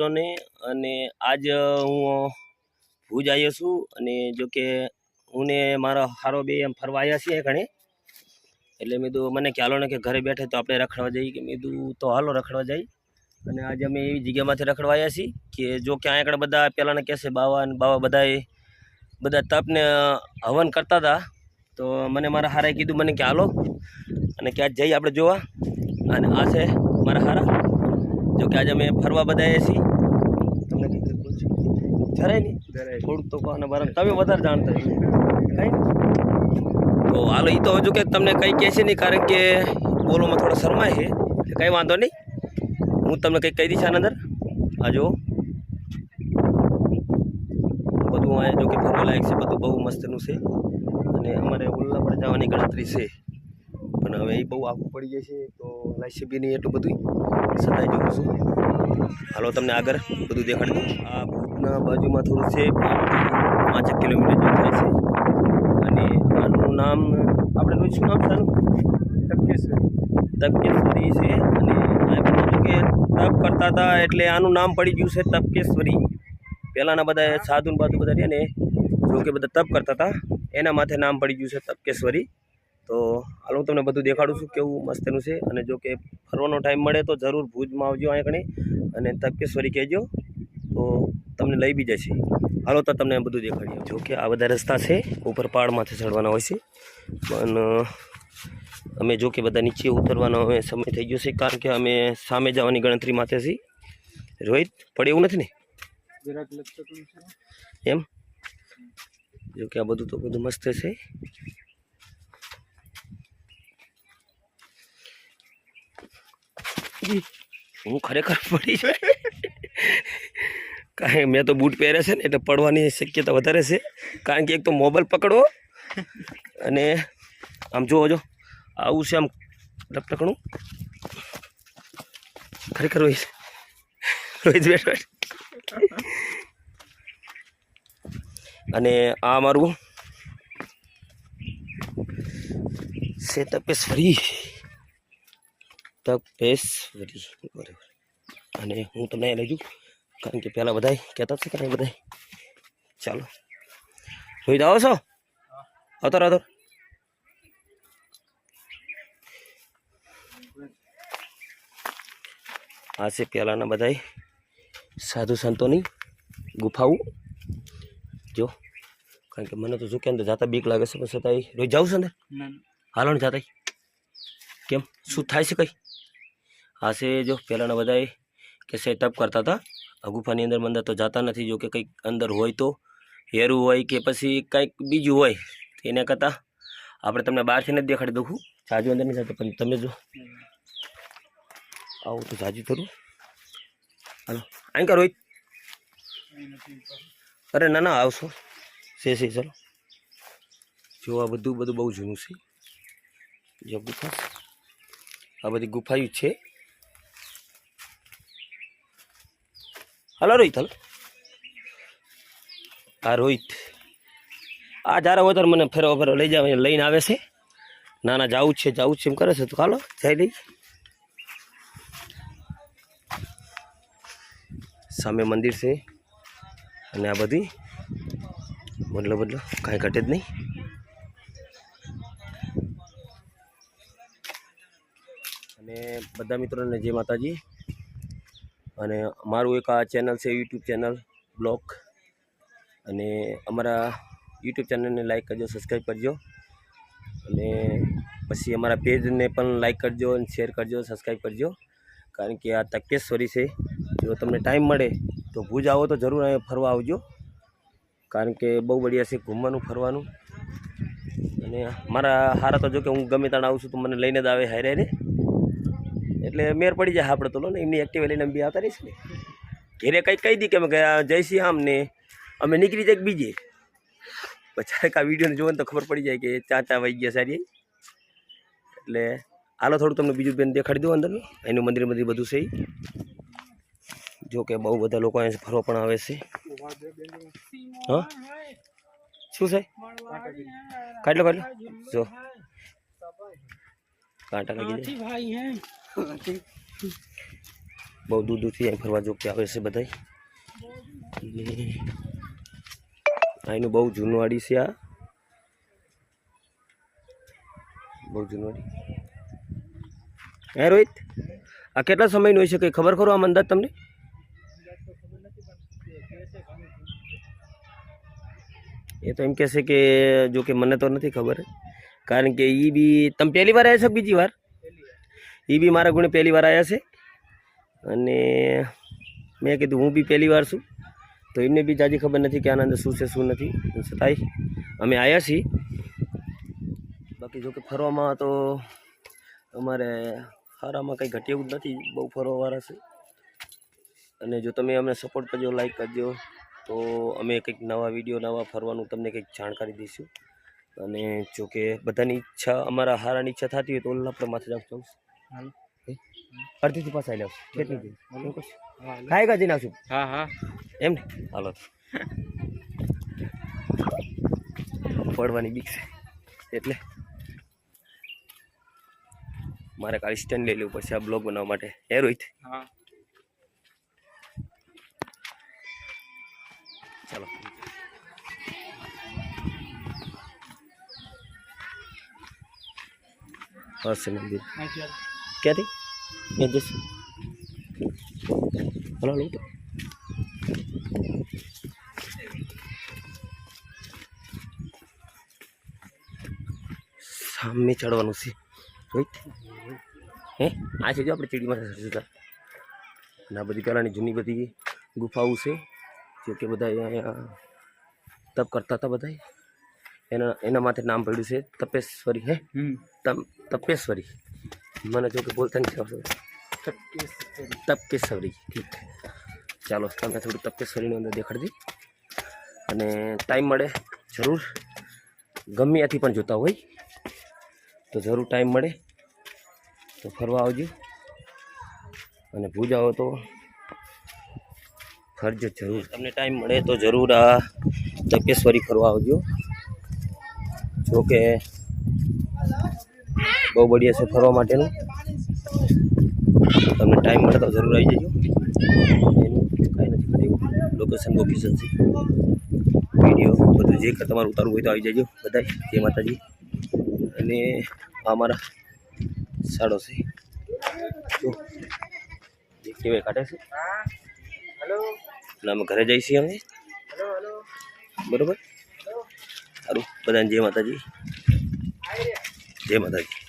મિત્રોને અને આજ હું ભુજ આવ્યો છું અને જો કે હું મારો હારો બે એમ ફરવા આવ્યા છીએ ઘણે. એટલે મેં મને ખ્યાલો ને કે ઘરે બેઠે તો આપણે રખડવા જઈએ. કે મેં તો હાલો રખડવા જઈએ. અને આજે અમે એવી જગ્યામાંથી રખડવા આવ્યા છીએ કે જો કે અહીંયા આગળ બધા પહેલાંને કહેશે બાવા અને બાવા બધાએ, બધા તપને હવન કરતા હતા. તો મને મારા હારાએ કીધું, મને કે હાલો. અને ક્યાં જઈએ આપણે જોવા. અને આ છે મારા હારા. જો કે આજે અમે ફરવા બધા આવ્યા છીએ તમને કંઈક કંઈક બોલજો જરાય નહીં. થોડુંક તો કહો અને બરાબર. તમે વધારે જાણતા કંઈ તો હાલો એ તો હજુ કે તમને કંઈ કહે છે નહીં કારણ કે બોલોમાં થોડો શરમાય છે. કંઈ વાંધો નહીં. હું તમને કંઈક કહી દઈશ આના અંદર. આ જો બધું અહીંયા જો કે ફરવા લાયક છે બધું બહુ મસ્તનું છે. અને અમારે ઉલ્લા પર જવાની ગણતરી છે. પણ હવે એ બહુ આખું પડી જાય છે તો લાઈસી બી નહીં એટલું બધું સદાય જોઉં છું. હાલો તમને આગળ બધું દેખાડી. દઉં આ ભૂતના બાજુમાં થોડું છે પાંચેક કિલોમીટર જેવું થાય છે. અને આનું નામ આપણે શું નામ છે આનું તપકેશ્વરી છે. અને કે તપ કરતા હતા એટલે આનું નામ પડી ગયું છે તપકેશ્વરી. પહેલાંના બધા સાધુ ને બાધુ બધા રહ્યા ને જો કે બધા તપ કરતા હતા એના માથે નામ પડી ગયું છે તપકેશ્વરી. તો હાલ હું તમને બધું દેખાડું છું કેવું મસ્તનું છે. અને જો કે ફરવાનો ટાઈમ મળે તો જરૂર ભુજમાં આવજો અહીંયા કણે. અને તપકેશ્વરી કહેજો. તો તમને લઈ બી જશે હાલો તો તમને બધું દેખાડીએ જો કે આ બધા રસ્તા છે ઉપર પહાડમાંથી ચડવાના હોય છે. પણ અમે જો કે બધા નીચે ઉતરવાનો હવે સમય થઈ ગયો છે કારણ કે અમે સામે જવાની ગણતરી માથે છીએ રોહિત પડે એવું નથી ને? એમ? જો કે આ બધું તો બધું મસ્ત છે. હું ખરેખર પડી છે કાંઈ મેં તો બૂટ પહેર્યા છે ને, એટલે પડવાની શક્યતા વધારે છે. કારણ કે એક તો મોબાઈલ પકડવો અને આમ જુઓ, જો, આવું છે આમ ટકણું ખરેખર રોહિત. રોહિત બેઠ અને આ મારું છે તપેશ્વરી તપેશ્વરી બરાબર. અને હું તમને લઈ જઉં કારણ કે પહેલાં બધા કહેતા છે કે બધા ચાલો. રોહિત આવો છો? આવતો આવતો આ છે પહેલાંના બધાય સાધુ સંતોની ગુફાઓ. જો કારણ કે મને તો શું કે અંદર જાતા બીક લાગે છે પણ છતાંય રોજ જાઉં છે ને? હાલો ને જાતા કેમ? શું થાય છે કંઈ? આ છે જો પહેલાંના બધાએ કે સેટઅપ કરતા હતા. આ ગુફાની અંદર અંદર તો જાતા નથી, જો કે કંઈક અંદર હોય તો. હેરું હોય કે પછી કંઈક બીજું હોય એના કરતાં આપણે તમને બહારથી નથી દેખાડી દઉં જાજુ અંદર નહીં જતો પણ તમે જો. આવું તો જાજુ થોડું હાલો અહીં કરો અરે, ના ના, આવશો. છે છે, ચલો. જો, આ બધું બધું બહુ જૂનું છે. જો ગુફા આ બધી ગુફાયું છે. હાલો રોહિત, હલ. હા, રોહિત. આ જ્યારે હોય મને ફેરવા ફેરવા લઈ જાવ લઈને આવે છે. ના ના જવું છે જવું છે, એમ કરે છે. તો હાલો, જઈ લઈ સામે મંદિર છે. અને આ બધી બદલો બદલો, કાંઈ ઘટે જ નહીં. અને બધા મિત્રોને જય માતાજી. અને મારું એક આ ચેનલ છે યુટ્યુબ ચેનલ, બ્લોગ. અને અમારા યુટ્યુબ ચેનલને લાઈક કરજો, સબસ્ક્રાઈબ કરજો. અને પછી અમારા પેજને પણ લાઈક કરજો અને શેર કરજો, સબસ્ક્રાઈબ કરજો. કારણ કે આ તકેશ્વરી છે. જો તમને ટાઈમ મળે તો ભુજ આવો તો જરૂર અહીંયા ફરવા આવજો. કારણ કે બહુ બઢિયા છે ઘૂમવાનું, ફરવાનું. અને મારા હારા તો જો કે હું ગમે ત્યાં આવું છું તો મને લઈને જ આવે હારે ને એટલે મેર પડી જાય આપણે તો લો ને, એમની એક્ટિવા લઈને બી આવતા રહીશ ને ઘેરે કંઈક કહી દી કે અમે જયસિંહ આમ ને. અમે નીકળી જાય બીજે? પછી આ વિડીયોને જોવો તો ખબર પડી જાય કે ચા વહી ગયા સારી એટલે હાલો થોડું તમને બીજું બેન દેખાડી દઉં અંદર એનું મંદિર મંદિર બધું છે. જો કે બહુ બધા લોકો અહીંયા ફરવા પણ આવે છે. હા? શું છે? કાઢ લો જો. કાંટા લાગી જાય. બહુ દૂર દૂરથી અહીં ફરવા જો કે આવે છે બધા અહીંનું બહુ જૂનવાડી છે આ. બહુ જૂનવાડી હે રોહિત, આ કેટલા સમયનું હોય છે કંઈ ખબર ખરો આમ અંદાજ તમને? એ તો એમ કહેશે કે જો કે મને તો નથી ખબર. કારણ કે એ બી તમે પહેલી વાર આવ્યા છો બીજી વાર? એ બી મારા ગુણે પહેલી વાર આવ્યા છે. અને મેં કીધું હું બી પહેલી વાર છું. તો એમને બી જાજી ખબર નથી કે આના અંદર શું છે, શું નથી. છતાંય અમે આવ્યા છીએ. બાકી જો કે ફરવામાં તો અમારે હારામાં કંઈ ઘટે જ નથી. બહુ ફરવાવાળા છે. અને જો તમે અમને સપોર્ટ કરજો લાઈક કરજો, તો અમે કંઈક નવા વીડિયો નવા ફરવાનું તમને કંઈક જાણકારી દઈશું. અને જો કે બધાની ઈચ્છા, અમારા હારાની ઈચ્છા થતી હોય તો ઓલા આપણે માથે જાઉં હાલો. અડધીથી પસાઈ જાવ કેટલી ખાઈ ગજી આવશું હા હા. એમ ને? હાલો. પડવાની બીક છે. એટલે મારે કાલે સ્ટેન્ડ લઈ લેવું પડશે આ બ્લોગ બનાવવા માટે. હે રોહિત? ચાલો. હશે મંદિર ક્યાંથી? ક્યાં જશું હલો હલો. સામે ચડવાનું છે. હે? આ છે જો આપણે ચીડીમાં અને આ બધી પહેલાંની જૂની બધી ગુફાઓ છે જો કે બધા અહીંયા તપ કરતા હતા બધા એના એના માટે નામ પડ્યું છે તપેશ્વરી હે? તપ તપેશ્વરી. મને જો કે બોલતા નથી આવડતું. તપકેશ્વરી ઠીક ચાલો, તમે થોડું તપકેશ્વરીની અંદર દેખાડજી અને ટાઈમ મળે જરૂર. ગમે ત્યાંથી પણ જોતા હોય. તો જરૂર ટાઈમ મળે. તો ફરવા આવજો. અને ભુજ આવો તો ફરજો જરૂર. તમને ટાઈમ મળે તો જરૂર આ તપેશ્વરી ફરવા આવજો. જો કે બહુ બઢિયા છે ફરવા માટેનું. તમને ટાઈમ મળે તો જરૂર આવી જજો. એનું કાંઈ નથી કરે એવું લોકેશન લોકેશન છે. વીડિયો બધું જે તમારું ઉતારવું હોય તો આવી જજો બધા જય માતાજી. અને આ મારા સાડો છે. કેવાય કાઢે છે. અમે ઘરે જઈ છીએ અમે. બરોબર? સારું, બધાને જય માતાજી. જય માતાજી.